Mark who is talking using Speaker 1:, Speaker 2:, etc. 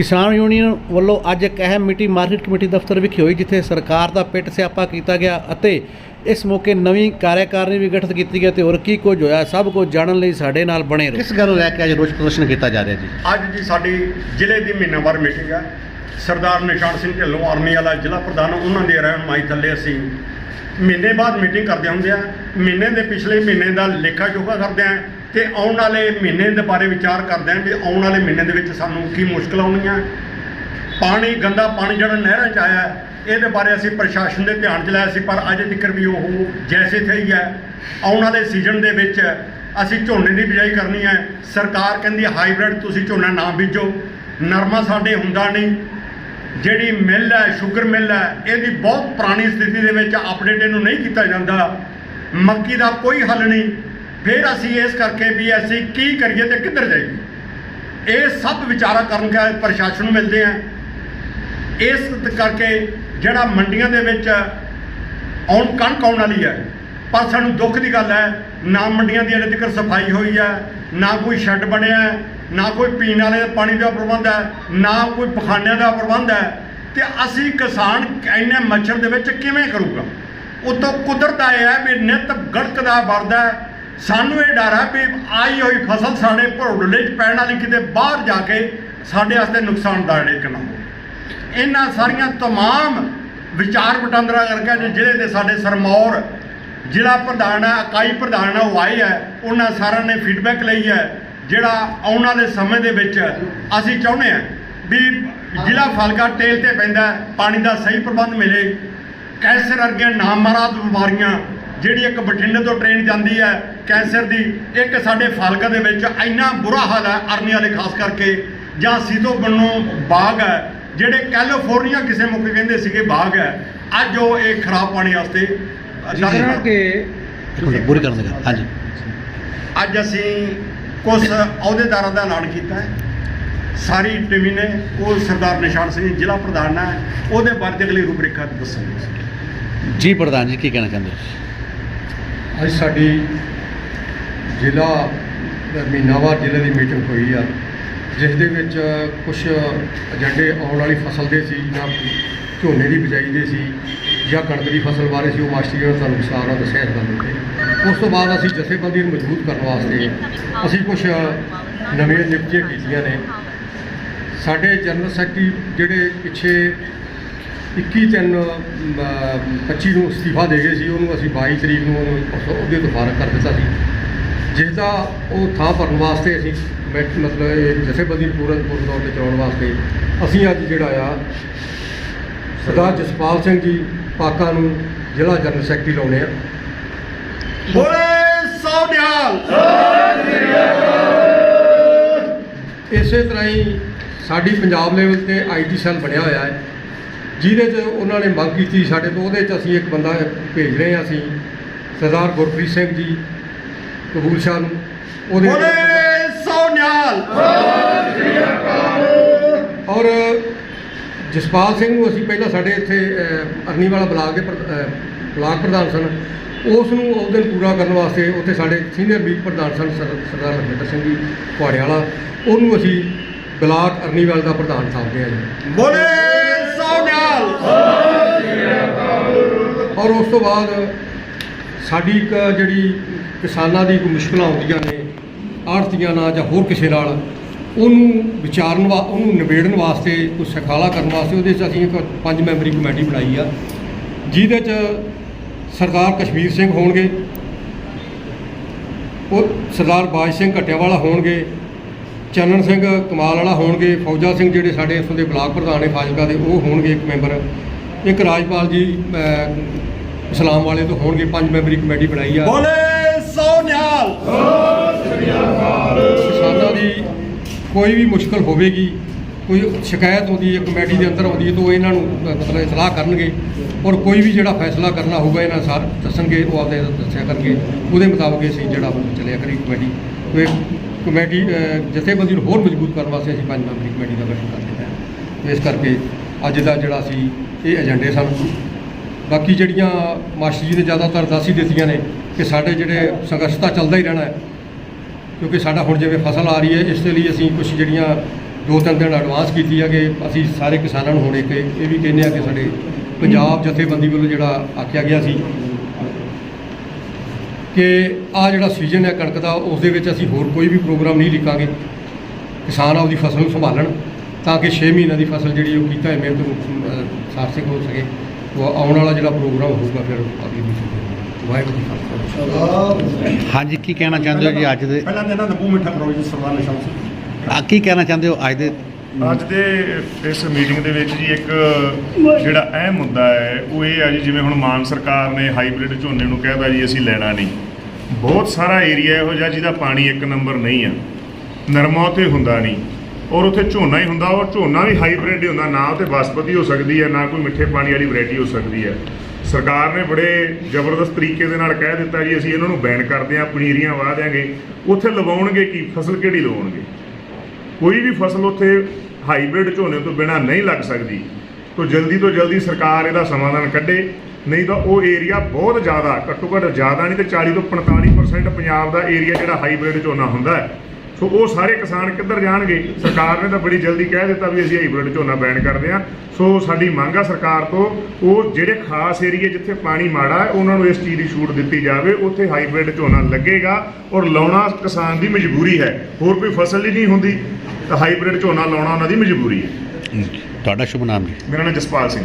Speaker 1: ਕਿਸਾਨ ਯੂਨੀਅਨ ਵੱਲੋਂ ਅੱਜ ਇੱਕ ਅਹਿਮ ਮੀਟਿੰਗ ਮਾਰਕੀਟ ਕਮੇਟੀ ਦਫ਼ਤਰ ਵਿਖੇ ਹੋਈ ਜਿੱਥੇ ਸਰਕਾਰ ਦਾ ਪਿੱਟ ਸਿਆਪਾ ਕੀਤਾ ਗਿਆ ਅਤੇ ਇਸ ਮੌਕੇ ਨਵੀਂ ਕਾਰਜਕਾਰਨੀ ਵੀ ਗਠਿਤ ਕੀਤੀ ਗਈ ਤੇ ਹੋਰ ਕੀ ਕੁਝ ਹੋਇਆ ਸਭ ਕੁਝ ਜਾਣਨ ਲਈ ਸਾਡੇ ਨਾਲ ਬਣੇ ਰਹੋ।
Speaker 2: ਕਿਸ ਗੱਲ ਨੂੰ ਲੈ ਕੇ ਅੱਜ ਰੋਸ ਪ੍ਰਦਰਸ਼ਨ ਕੀਤਾ ਜਾ ਰਿਹਾ ਜੀ?
Speaker 3: ਅੱਜ ਦੀ ਸਾਡੀ ਜ਼ਿਲ੍ਹੇ ਦੀ ਮਹੀਨਾਵਾਰ ਮੀਟਿੰਗ ਹੈ ਸਰਦਾਰ ਨਿਸ਼ਾਨ ਸਿੰਘ ਢਿੱਲੋਂ ਆਰਮੀ ਵਾਲਾ ਜ਼ਿਲ੍ਹਾ ਪ੍ਰਧਾਨ ਉਹਨਾਂ ਦੇ ਰਹਿਨਮਾਈ ਥੱਲੇ ਅਸੀਂ ਮਹੀਨੇ ਬਾਅਦ ਮੀਟਿੰਗ ਕਰਦੇ ਹੁੰਦੇ ਆ। ਮਹੀਨੇ ਦੇ ਪਿਛਲੇ ਮਹੀਨੇ ਦਾ ਲੇਖਾ ਜੋਖਾ ਕਰਦੇ ਆ। ਤੇ ਆਉਣ ਵਾਲੇ ਮਹੀਨੇ ਦੇ ਬਾਰੇ ਵਿਚਾਰ ਕਰਦੇ ਹਾਂ ਵੀ ਆਉਣ ਵਾਲੇ ਮਹੀਨੇ ਦੇ ਵਿੱਚ ਸਾਨੂੰ ਕੀ ਮੁਸ਼ਕਲ ਆਉਣੀਆਂ ਪਾਣੀ, ਗੰਦਾ ਪਾਣੀ ਜਿਹੜਾ ਨਹਿਰਾਂ 'ਚ ਆਇਆ, ਇਹਦੇ ਬਾਰੇ ਅਸੀਂ ਪ੍ਰਸ਼ਾਸਨ ਦੇ ਧਿਆਨ 'ਚ ਲਾਇਆ ਸੀ, ਪਰ ਅਜੇ ਤੱਕ ਵੀ ਉਹ ਜੈਸੇ ਥੇ ਹੀ ਹੈ। ਆਉਣ ਵਾਲੇ ਸੀਜ਼ਨ ਦੇ ਵਿੱਚ ਅਸੀਂ ਝੋਨੇ ਦੀ ਬਿਜਾਈ ਕਰਨੀ ਹੈ। ਸਰਕਾਰ ਕਹਿੰਦੀ ਹਾਈਬ੍ਰਿਡ ਤੁਸੀਂ ਝੋਨਾ ਨਾ ਬੀਜੋ। ਨਰਮਾ ਸਾਡੇ ਹੁੰਦਾ ਨਹੀਂ। ਜਿਹੜੀ ਮਿੱਲ ਹੈ ਸ਼ੂਗਰ ਮਿੱਲ ਹੈ, ਇਹਦੀ ਬਹੁਤ ਪੁਰਾਣੀ ਸਥਿਤੀ ਦੇ ਵਿੱਚ ਅਪਡੇਟ ਇਹਨੂੰ ਨਹੀਂ ਕੀਤਾ ਜਾਂਦਾ। ਮੱਕੀ ਦਾ ਕੋਈ ਹੱਲ ਨਹੀਂ। ਫਿਰ ਅਸੀਂ ਇਸ ਕਰਕੇ ਵੀ ਅਸੀਂ ਕੀ ਕਰੀਏ ਤੇ ਕਿੱਧਰ ਜਾਈਏ? ਇਹ ਸਭ ਵਿਚਾਰਾ ਕਰਨ ਕੇ ਪ੍ਰਸ਼ਾਸਨ ਨੂੰ ਮਿਲਦੇ ਆ। ਇਸ ਕਰਕੇ ਜਿਹੜਾ ਮੰਡੀਆਂ ਦੇ ਵਿੱਚ ਆਉਣ ਕਣਕ ਆਉਣ ਵਾਲੀ ਹੈ? ਪਰ ਸਾਨੂੰ ਦੁੱਖ ਦੀ ਗੱਲ ਹੈ, ਨਾ ਮੰਡੀਆਂ ਦੀ ਅਜੇ ਤੱਕ ਸਫ਼ਾਈ ਹੋਈ ਹੈ, ਨਾ ਕੋਈ ਸ਼ੈੱਡ ਬਣਿਆ ਨਾ ਕੋਈ ਪੀਣ ਵਾਲੇ ਪਾਣੀ ਦਾ ਪ੍ਰਬੰਧ ਹੈ, ਨਾ ਕੋਈ ਪਖਾਨਿਆਂ ਦਾ ਪ੍ਰਬੰਧ ਹੈ। ਤੇ ਅਸੀਂ ਕਿਸਾਨ ਇੰਨੇ ਮੱਛਰ ਦੇ ਵਿੱਚ ਕਿਵੇਂ ਕਰੂਗਾ? ਉਤੋਂ ਕੁਦਰਤ ਦਾ ਇਹ ਹੈ ਵੀ ਨਿਤ ਗੜਕਦਾ ਵਰਦਾ ਸਾਨੂੰ ਇਹ ਡਰ ਹੈ ਵੀ ਆਈ ਹੋਈ ਫਸਲ ਸਾਡੇ ਭੜੋਲੇ 'ਚ ਪੈਣ ਵਾਲੀ ਕਿਤੇ ਬਾਹਰ ਜਾ ਕੇ ਸਾਡੇ ਵਾਸਤੇ ਨੁਕਸਾਨਦਾਇਕ ਨਾ ਹੋਵੇ। ਇਹਨਾਂ ਸਾਰੀਆਂ ਤਮਾਮ ਵਿਚਾਰ ਵਟਾਂਦਰਾ ਕਰਕੇ ਅੱਜ ਜ਼ਿਲ੍ਹੇ ਦੇ ਸਾਡੇ ਸਰਮੌਰ ਜ਼ਿਲ੍ਹਾ ਪ੍ਰਧਾਨ ਹੈ ਇਕਾਈ ਪ੍ਰਧਾਨ ਹੈ ਉਹ ਆਏ ਹੈ ਉਹਨਾਂ ਸਾਰਿਆਂ ਨੇ ਫੀਡਬੈਕ ਲਈ ਹੈ ਜਿਹੜਾ ਆਉਣ ਵਾਲੇ ਸਮੇਂ ਦੇ ਵਿੱਚ ਅਸੀਂ ਚਾਹੁੰਦੇ ਹਾਂ ਵੀ ਜ਼ਿਲ੍ਹਾ ਫਲਕਾ ਟੇਲ ਤੇ ਪੈਂਦਾ, ਪਾਣੀ ਦਾ ਸਹੀ ਪ੍ਰਬੰਧ ਮਿਲੇ। ਕੈਂਸਰ ਵਰਗੀਆਂ ਨਾਮਰਾਦ ਬਿਮਾਰੀਆਂ ਜਿਹੜੀ ਇੱਕ ਬਠਿੰਡੇ ਤੋਂ ਟ੍ਰੇਨ ਜਾਂਦੀ ਹੈ ਕੈਂਸਰ ਦੀ ਇੱਕ ਸਾਡੇ ਫਾਲਕਾ ਦੇ ਵਿੱਚ ਇੰਨਾ ਬੁਰਾ ਹਾਲ ਹੈ ਅਰਨੀ ਵਾਲੇ ਖਾਸ ਕਰਕੇ ਜਾਂ ਸੀਤੋ ਬੰਨੋ ਬਾਗ ਹੈ ਜਿਹੜੇ ਕੈਲੀਫੋਰਨੀਆ ਕਿਸੇ ਮੌਕੇ ਕਹਿੰਦੇ ਸੀਗੇ ਬਾਗ ਹੈ ਅੱਜ ਉਹ ਇਹ ਖਰਾਬ ਪਾਣੀ ਵਾਸਤੇ
Speaker 1: ਕਿ
Speaker 2: ਪੂਰੀ ਕਰਨ ਦੇ ਹਾਂਜੀ।
Speaker 3: ਅੱਜ ਅਸੀਂ ਕੁਝ ਅਹੁਦੇਦਾਰਾਂ ਦਾ ਐਲਾਨ ਕੀਤਾ ਹੈ। ਸਾਰੀ ਟੀਮ ਨੇ ਉਹ ਸਰਦਾਰ ਨਿਸ਼ਾਨ ਸਿੰਘ ਜ਼ਿਲ੍ਹਾ ਪ੍ਰਧਾਨ ਹੈ ਉਹਦੇ ਬਾਰੇ ਅਗਲੀ ਰੂਪਰੇਖਾ ਦੱਸਾਂਗੇ।
Speaker 1: ਜੀ ਪ੍ਰਧਾਨ ਜੀ ਕੀ ਕਹਿਣਾ ਚਾਹੁੰਦੇ ਹੋ
Speaker 4: ਅੱਜ ਸਾਡੀ ਜ਼ਿਲ੍ਹਾ ਮਹੀਨਾਵਾਰ ਜ਼ਿਲ੍ਹੇ ਦੀ ਮੀਟਿੰਗ ਹੋਈ ਆ, ਜਿਸ ਦੇ ਵਿੱਚ ਕੁਝ ਏਜੰਡੇ ਆਉਣ ਵਾਲੀ ਫਸਲ ਦੇ ਸੀ, ਜਾਂ ਝੋਨੇ ਦੀ ਬਿਜਾਈ ਦੇ ਸੀ, ਜਾਂ ਕਣਕ ਦੀ ਫਸਲ ਬਾਰੇ ਸੀ, ਉਹ ਮਾਸਟਰ ਜੀ ਨੇ ਤੁਹਾਨੂੰ ਵਿਸਥਾਰ ਨਾਲ ਦੱਸਿਆ ਇਸ ਗੱਲ ਉੱਤੇ। ਉਸ ਤੋਂ ਬਾਅਦ ਅਸੀਂ ਜਥੇਬੰਦੀ ਨੂੰ ਮਜ਼ਬੂਤ ਕਰਨ ਵਾਸਤੇ ਅਸੀਂ ਕੁਝ ਨਵੀਆਂ ਨਿਯੁਕਤੀਆਂ ਕੀਤੀਆਂ ਨੇ। ਸਾਡੇ ਜਨਰਲ ਸੈਕਟਰੀ ਜਿਹੜੇ ਪਿੱਛੇ 21 ਤਿੰਨ 25 ਨੂੰ ਅਸਤੀਫਾ ਦੇ ਗਏ ਸੀ, ਉਹਨੂੰ ਅਸੀਂ 22 ਤਰੀਕ ਨੂੰ ਉਹਨੂੰ ਉਸ ਉਹਦੇ ਤੋਂ ਫਾਰਗ ਕਰ ਦਿੱਤਾ ਸੀ। ਜਿਸ ਦਾ ਉਹ ਥਾਂ ਭਰਨ ਵਾਸਤੇ ਅਸੀਂ ਮੈਂ- ਮਤਲਬ ਇਹ ਜਥੇਬੰਦੀ ਨੂੰ ਪੂਰਨ ਪੂਰਨ ਤੌਰ ਤੇ ਚਲਾਉਣ ਵਾਸਤੇ ਅਸੀਂ ਅੱਜ ਜਿਹੜਾ ਆ, ਸਰਦਾਰ ਜਸਪਾਲ ਸਿੰਘ ਜੀ ਪਾਕਾ ਨੂੰ ਜ਼ਿਲ੍ਹਾ ਜਨਰਲ ਸੈਕਟਰੀ ਲਾਉਣੇ ਆ।
Speaker 3: ਬੋਲੇ ਸੋ ਨਿਹਾਲ!
Speaker 4: ਇਸੇ ਤਰ੍ਹਾਂ ਹੀ ਸਾਡੀ ਪੰਜਾਬ ਲੈਵਲ ਤੇ ਆਈਟੀ ਸੈੱਲ ਬਣਿਆ ਹੋਇਆ ਹੈ। ਜਿਹਦੇ 'ਚ ਉਹਨਾਂ ਨੇ ਮੰਗ ਕੀਤੀ ਸਾਡੇ ਤੋਂ ਉਹਦੇ 'ਚ ਅਸੀਂ ਇੱਕ ਬੰਦਾ ਭੇਜ ਰਹੇ ਹਾਂ ਅਸੀਂ ਸਰਦਾਰ ਗੁਰਪ੍ਰੀਤ ਸਿੰਘ ਜੀ ਕਬੂਲ ਸ਼ਾਹ ਨੂੰ। ਉਹਦੇ
Speaker 3: ਬੋਲੇ ਸੋ ਨਿਹਾਲ।
Speaker 4: ਔਰ ਜਸਪਾਲ ਸਿੰਘ ਨੂੰ ਅਸੀਂ ਪਹਿਲਾਂ ਸਾਡੇ ਇੱਥੇ ਅਹ, ਅਰਨੀਵਾਲਾ ਬਲਾਕ ਦੇ ਬਲਾਕ ਪ੍ਰਧਾਨ ਸਨ। ਉਸ ਨੂੰ ਉਸ ਦਿਨ ਪੂਰਾ ਕਰਨ ਵਾਸਤੇ ਉੱਥੇ ਸਾਡੇ ਸੀਨੀਅਰ ਵੀਕ ਪ੍ਰਧਾਨ ਸਨ ਸਰ- ਸਰਦਾਰ ਲਖਵਿੰਦਰ ਸਿੰਘ ਜੀ ਕੁਹਾੜੇ ਵਾਲਾ ਉਹਨੂੰ ਅਸੀਂ ਬਲਾਕ ਅਰਨੀਵਾਲ ਦਾ ਪ੍ਰਧਾਨ ਥਾਪਦੇ ਹਾਂ ਜੀ।
Speaker 3: ਬੋਲੇ
Speaker 4: ਔਰ ਉਸ ਤੋਂ ਬਾਅਦ ਸਾਡੀ ਇੱਕ ਜਿਹੜੀ ਕਿਸਾਨਾਂ ਦੀ ਕੋਈ ਮੁਸ਼ਕਲਾਂ ਆਉਂਦੀਆਂ ਨੇ, ਆੜਤੀਆਂ ਨਾਲ ਜਾਂ ਹੋਰ ਕਿਸੇ ਨਾਲ, ਉਹਨੂੰ ਵਿਚਾਰਨ ਵਾ, ਉਹਨੂੰ ਨਿਬੇੜਨ ਵਾਸਤੇ, ਕੋਈ ਸਖਾਲਾ ਕਰਨ ਵਾਸਤੇ, ਉਹਦੇ 'ਚ ਅਸੀਂ ਇੱਕ ਪੰਜ ਮੈਂਬਰੀ ਕਮੇਟੀ ਬਣਾਈ ਆ, ਜਿਹਦੇ 'ਚ ਸਰਦਾਰ ਕਸ਼ਮੀਰ ਸਿੰਘ ਹੋਣਗੇ, ਉਹ ਸਰਦਾਰ ਬਾਜ ਸਿੰਘ ਘੱਟਿਆਵਾਲਾ ਹੋਣਗੇ, ਚੰਨਣ ਸਿੰਘ ਕਮਾਲ ਵਾਲਾ ਹੋਣਗੇ, ਫੌਜਾ ਸਿੰਘ ਜਿਹੜੇ ਸਾਡੇ ਇੱਥੋਂ ਦੇ ਬਲਾਕ ਪ੍ਰਧਾਨ ਨੇ ਫਾਜ਼ਿਲਕਾ ਦੇ, ਉਹ ਹੋਣਗੇ ਇੱਕ ਮੈਂਬਰ, ਇੱਕ ਰਾਜਪਾਲ ਜੀ ਇਸਲਾਮ ਵਾਲੇ ਤੋਂ ਹੋਣਗੇ ਪੰਜ ਮੈਂਬਰੀ ਕਮੇਟੀ ਬਣਾਈ ਆ।
Speaker 3: ਬੋਲੇ ਸੋ ਨਿਹਾਲ
Speaker 4: ਕਿਸਾਨਾਂ ਦੀ ਕੋਈ ਵੀ ਮੁਸ਼ਕਲ ਹੋਵੇਗੀ ਕੋਈ ਸ਼ਿਕਾਇਤ ਆਉਂਦੀ ਹੈ ਕਮੇਟੀ ਦੇ ਅੰਦਰ ਆਉਂਦੀ ਹੈ ਤਾਂ ਉਹ ਇਹਨਾਂ ਨੂੰ ਮਤਲਬ ਇਤਲਾਹ ਕਰਨਗੇ। ਔਰ ਕੋਈ ਵੀ ਜਿਹੜਾ ਫੈਸਲਾ ਕਰਨਾ ਹੋਊਗਾ ਇਹਨਾਂ ਸਾਰ ਦੱਸਣਗੇ ਉਹ ਆਪਦੇ ਦੱਸਿਆ ਕਰਨਗੇ। ਉਹਦੇ ਮੁਤਾਬਕ ਅਸੀਂ ਜਿਹੜਾ ਚੱਲਿਆ ਕਰੀ ਕਮੇਟੀ। ਕੋਈ ਕਮੇਟੀ ਜਥੇਬੰਦੀ ਨੂੰ ਹੋਰ ਮਜ਼ਬੂਤ ਕਰਨ ਵਾਸਤੇ ਅਸੀਂ ਪੰਜ ਮੈਂਬਰੀ ਕਮੇਟੀ ਦਾ ਗਠਨ ਕਰ ਦਿੱਤਾ ਹੈ। ਇਸ ਕਰਕੇ ਅੱਜ ਦਾ ਜਿਹੜਾ ਸੀ ਇਹ ਏਜੰਡੇ ਸਨ ਬਾਕੀ ਜਿਹੜੀਆਂ ਮਾਸਟਰ ਜੀ ਨੇ ਜ਼ਿਆਦਾਤਰ ਦੱਸ ਹੀ ਦਿੱਤੀਆਂ ਨੇ ਕਿ ਸਾਡੇ ਜਿਹੜੇ ਸੰਘਰਸ਼ ਤਾਂ ਚੱਲਦਾ ਹੀ ਰਹਿਣਾ ਹੈ ਕਿਉਂਕਿ ਸਾਡਾ ਹੁਣ ਜਿਵੇਂ ਫਸਲ ਆ ਰਹੀ ਹੈ ਇਸ ਦੇ ਲਈ ਅਸੀਂ ਕੁਝ ਜਿਹੜੀਆਂ ਦੋ ਤਿੰਨ ਦਿਨ ਐਡਵਾਂਸ ਕੀਤੀ ਹੈ ਕਿ ਅਸੀਂ ਸਾਰੇ ਕਿਸਾਨਾਂ ਨੂੰ ਹੁਣ ਇੱਕ ਇਹ ਵੀ ਕਹਿੰਦੇ ਆ ਕਿ ਸਾਡੇ ਪੰਜਾਬ ਜਥੇਬੰਦੀ ਵੱਲੋਂ ਜਿਹੜਾ ਆਖਿਆ ਗਿਆ ਸੀ ਕਿ ਆ ਜਿਹੜਾ ਸੀਜ਼ਨ ਹੈ ਕਣਕ ਦਾ ਉਸ ਦੇ ਵਿੱਚ ਅਸੀਂ ਹੋਰ ਕੋਈ ਵੀ ਪ੍ਰੋਗਰਾਮ ਨਹੀਂ ਲਿਖਾਂਗੇ। ਕਿਸਾਨ ਆਪਦੀ ਫਸਲ ਨੂੰ ਸੰਭਾਲਣ ਤਾਂ ਕਿ 6 ਮਹੀਨਿਆਂ ਦੀ ਫਸਲ ਜਿਹੜੀ ਉਹ ਕੀਤਾ ਹੈ ਮਿਹਨਤ ਨੂੰ ਅਹ, ਸਾਰਥਕ ਹੋ ਸਕੇ। ਉਹ ਆਉਣ ਵਾਲਾ ਜਿਹੜਾ ਪ੍ਰੋਗਰਾਮ ਹੋਊਗਾ ਫਿਰ ਅਗਲੀ ਮੀਟਿੰਗ ਵਾਹਿਗੁਰੂ ਜੀ ਕਾ ਖਾਲਸਾ।
Speaker 2: ਹਾਂਜੀ ਕੀ ਕਹਿਣਾ ਚਾਹੁੰਦੇ ਹੋ ਜੀ ਅੱਜ ਦੇ?
Speaker 3: ਪਹਿਲਾਂ ਤਾਂ ਇਹਨਾਂ ਦਾ ਮੂੰਹ ਮਿੱਠਾ ਕਰੋ ਜੀ ਸਰਦਾਰ ਨਿਸ਼ਾਨ ਸਿੰਘ
Speaker 2: ਆ ਕੀ ਕਹਿਣਾ ਚਾਹੁੰਦੇ ਹੋ ਅੱਜ ਦੇ?
Speaker 5: ਅੱਜ ਦੇ ਇਸ ਮੀਟਿੰਗ ਦੇ ਵਿੱਚ ਜੀ ਇੱਕ ਜਿਹੜਾ ਅਹਿਮ ਮੁੱਦਾ ਹੈ ਉਹ ਇਹ ਹੈ ਜੀ ਜਿਵੇਂ ਹੁਣ ਮਾਨ ਸਰਕਾਰ ਨੇ ਹਾਈਬ੍ਰਿਡ ਝੋਨੇ ਨੂੰ ਕਹਿਦਾ ਜੀ ਅਸੀਂ ਲੈਣਾ ਨਹੀਂ। ਬਹੁਤ ਸਾਰਾ ਏਰੀਆ ਇਹੋ ਜਿਹਾ ਜਿਹਦਾ ਪਾਣੀ ਇੱਕ ਨੰਬਰ ਨਹੀਂ ਆ। ਨਰਮਾ ਤੇ ਹੁੰਦਾ ਨਹੀਂ। ਔਰ ਉੱਥੇ ਝੋਨਾ ਹੀ ਹੁੰਦਾ, ਔਰ ਝੋਨਾ ਵੀ ਹਾਈਬ੍ਰਿਡ ਹੀ ਹੁੰਦਾ, ਨਾ ਉੱਥੇ ਬਾਸਪਤੀ ਹੋ ਸਕਦੀ ਹੈ, ਨਾ ਕੋਈ ਮਿੱਠੇ ਪਾਣੀ ਵਾਲੀ ਵੈਰਾਈਟੀ ਹੋ ਸਕਦੀ ਹੈ। ਸਰਕਾਰ ਨੇ ਬੜੇ ਜ਼ਬਰਦਸਤ ਤਰੀਕੇ ਦੇ ਨਾਲ ਕਹਿ ਦਿੱਤਾ ਜੀ, ਅਸੀਂ ਇਹਨਾਂ ਨੂੰ ਬੈਨ ਕਰਦੇ ਹਾਂ, ਪਨੀਰੀਆਂ ਵਾਹ ਦਿਆਂਗੇ। ਉੱਥੇ ਲਵਾਉਣਗੇ ਕੀ? ਫਸਲ ਕਿਹੜੀ ਲਵਾਉਣਗੇ? ਕੋਈ ਵੀ ਫਸਲ ਉੱਥੇ ਹਾਈਬ੍ਰਿਡ ਝੋਨੇ ਤੋਂ ਬਿਨਾ ਨਹੀਂ ਲੱਗ ਸਕਦੀ। ਤੋਂ ਜਲਦੀ ਤੋਂ ਜਲਦੀ ਸਰਕਾਰ ਇਹਦਾ ਸਮਾਧਾਨ ਕੱਢੇ। ਨਹੀਂ ਤਾਂ ਉਹ ਏਰੀਆ ਬਹੁਤ ਜ਼ਿਆਦਾ, ਘੱਟੋ ਘੱਟ ਜ਼ਿਆਦਾ ਨਹੀਂ ਤੇ 40 ਤੋਂ 45% ਪੰਜਾਬ ਦਾ ਏਰੀਆ ਜਿਹੜਾ ਹਾਈਬ੍ਰਿਡ ਝੋਨਾ ਹੁੰਦਾ ਹੈ। ਸੋ ਉਹ ਸਾਰੇ ਕਿਸਾਨ ਕਿੱਧਰ ਜਾਣਗੇ? ਸਰਕਾਰ ਨੇ ਤਾਂ ਬੜੀ ਜਲਦੀ ਕਹਿ ਦਿੱਤਾ ਵੀ ਅਸੀਂ ਹਾਈਬ੍ਰਿਡ ਝੋਨਾ ਬੈਨ ਕਰਦੇ ਹਾਂ। ਸੋ ਸਾਡੀ ਮੰਗ ਆ ਸਰਕਾਰ ਤੋਂ ਉਹ ਜਿਹੜੇ ਖਾਸ ਏਰੀਏ ਜਿੱਥੇ ਪਾਣੀ ਮਾੜਾ ਹੈ ਉਹਨਾਂ ਨੂੰ ਇਸ ਚੀਜ਼ ਦੀ ਛੂਟ ਦਿੱਤੀ ਜਾਵੇ। ਉੱਥੇ ਹਾਈਬ੍ਰਿਡ ਝੋਨਾ ਲੱਗੇਗਾ ਔਰ ਲਾਉਣਾ ਕਿਸਾਨ ਦੀ ਮਜਬੂਰੀ ਹੈ। ਹੋਰ ਕੋਈ ਫਸਲ ਹੀ ਨਹੀਂ ਹੁੰਦੀ ਤਾਂ ਹਾਈਬ੍ਰਿਡ ਝੋਨਾ ਲਾਉਣਾ ਉਹਨਾਂ ਦੀ ਮਜਬੂਰੀ ਹੈ।
Speaker 2: ਤੁਹਾਡਾ ਸ਼ੁਭ ਨਾਮ ਜੀ।
Speaker 5: ਮੇਰਾ ਨਾਮ Jaspal Singh.